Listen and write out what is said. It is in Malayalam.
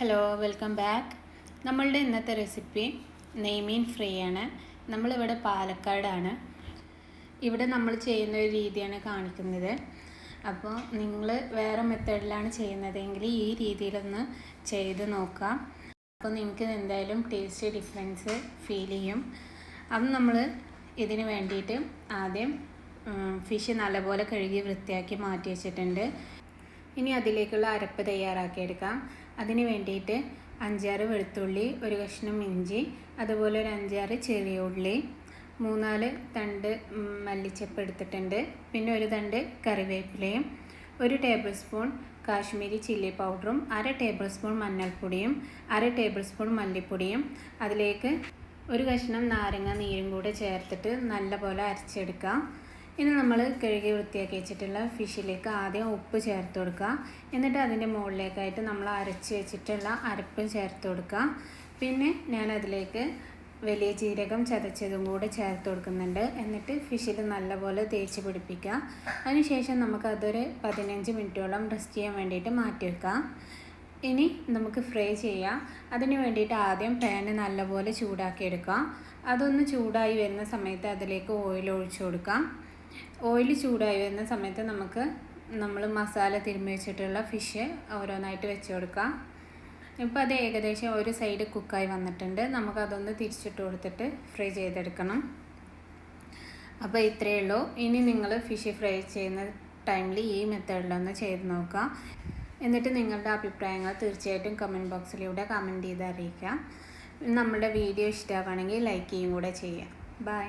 ഹലോ വെൽക്കം ബാക്ക് നമ്മളുടെ ഇന്നത്തെ റെസിപ്പി നെയ്മീൻ ഫ്രൈ ആണ്. നമ്മളിവിടെ പാലക്കാടാണ്. ഇവിടെ നമ്മൾ ചെയ്യുന്ന ഒരു രീതിയാണ് കാണിക്കുന്നത്. അപ്പോൾ നിങ്ങൾ വേറെ മെത്തേഡിലാണ് ചെയ്യുന്നതെങ്കിൽ ഈ രീതിയിലൊന്ന് ചെയ്ത് നോക്കാം. അപ്പോൾ നിങ്ങൾക്ക് എന്തായാലും ടേസ്റ്റ് ഡിഫറൻസ് ഫീൽ ചെയ്യും. അത് നമ്മൾ ഇതിന് വേണ്ടിയിട്ട് ആദ്യം ഫിഷ് നല്ലപോലെ കഴുകി വൃത്തിയാക്കി മാറ്റി വെച്ചിട്ടുണ്ട്. ഇനി അതിലേക്കുള്ള അരപ്പ് തയ്യാറാക്കിയെടുക്കാം. അതിന് വേണ്ടിയിട്ട് അഞ്ചാറ് വെളുത്തുള്ളി ഒരു കഷ്ണം ഇഞ്ചി അതുപോലെ ഒരു അഞ്ചാറ് ചെറിയ ഉള്ളി മൂന്നാൽ തണ്ട് മല്ലിച്ചപ്പ് എടുത്തിട്ടുണ്ട്. പിന്നെ ഒരു തണ്ട് കറിവേപ്പിലയും ഒരു ടേബിൾ സ്പൂൺ കാശ്മീരി ചില്ലി പൗഡറും അര ടേബിൾ സ്പൂൺ മഞ്ഞൾപ്പൊടിയും അര ടേബിൾ സ്പൂൺ മല്ലിപ്പൊടിയും. അതിലേക്ക് ഒരു കഷ്ണം നാരങ്ങ നീരും കൂടെ ചേർത്തിട്ട് നല്ലപോലെ അരച്ചെടുക്കാം. ഇനി നമ്മൾ കഴുകി വൃത്തിയാക്കി വെച്ചിട്ടുള്ള ഫിഷിലേക്ക് ആദ്യം ഉപ്പ് ചേർത്ത് കൊടുക്കുക. എന്നിട്ട് അതിന്റെ മുകളിലേക്കായിട്ട് നമ്മൾ അരച്ച് വെച്ചിട്ടുള്ള അരപ്പ് ചേർത്ത് കൊടുക്കുക. പിന്നെ ഞാൻ അതിലേക്ക് വലിയ ജീരകം ചതച്ചതും കൂടെ ചേർത്ത് കൊടുക്കുന്നുണ്ട്. എന്നിട്ട് ഫിഷിൽ നല്ലപോലെ തേച്ച് പിടിപ്പിക്കുക. അതിനുശേഷം നമുക്ക് അതൊരു പതിനഞ്ച് മിനിറ്റോളം റെസ്റ്റ് ചെയ്യാൻ വേണ്ടിയിട്ട് മാറ്റി വെക്കാം ഇനി നമുക്ക് ഫ്രൈ ചെയ്യാം. അതിന് വേണ്ടിയിട്ട് ആദ്യം പാന് നല്ലപോലെ ചൂടാക്കി എടുക്കാം അതൊന്ന് ചൂടായി വരുന്ന സമയത്ത് അതിലേക്ക് ഓയിൽ ഒഴിച്ചു കൊടുക്കാം ഓയിൽ ചൂടായി വരുന്ന സമയത്ത് നമുക്ക് നമ്മൾ മസാല തിരുമ്മി വെച്ചിട്ടുള്ള ഫിഷ് ഓരോന്നായിട്ട് വെച്ച് കൊടുക്കാം. ഇപ്പോൾ അത് ഏകദേശം ഒരു സൈഡ് കുക്കായി വന്നിട്ടുണ്ട്. നമുക്കതൊന്ന് തിരിച്ചിട്ട് കൊടുത്തിട്ട് ഫ്രൈ ചെയ്തെടുക്കണം. അപ്പോൾ ഇത്രയേ ഉള്ളൂ. ഇനി നിങ്ങൾ ഫിഷ് ഫ്രൈ ചെയ്യുന്ന ടൈമിൽ ഈ മെത്തേഡിലൊന്ന് ചെയ്ത് നോക്കുക എന്നിട്ട് നിങ്ങളുടെ അഭിപ്രായങ്ങൾ തീർച്ചയായിട്ടും കമന്റ് ബോക്സിലൂടെ കമന്റ് ചെയ്ത് അറിയിക്കാം. നമ്മുടെ വീഡിയോ ഇഷ്ടമാണെങ്കിൽ ലൈക്ക് ചെയ്യും കൂടെ ചെയ്യാം. ബൈ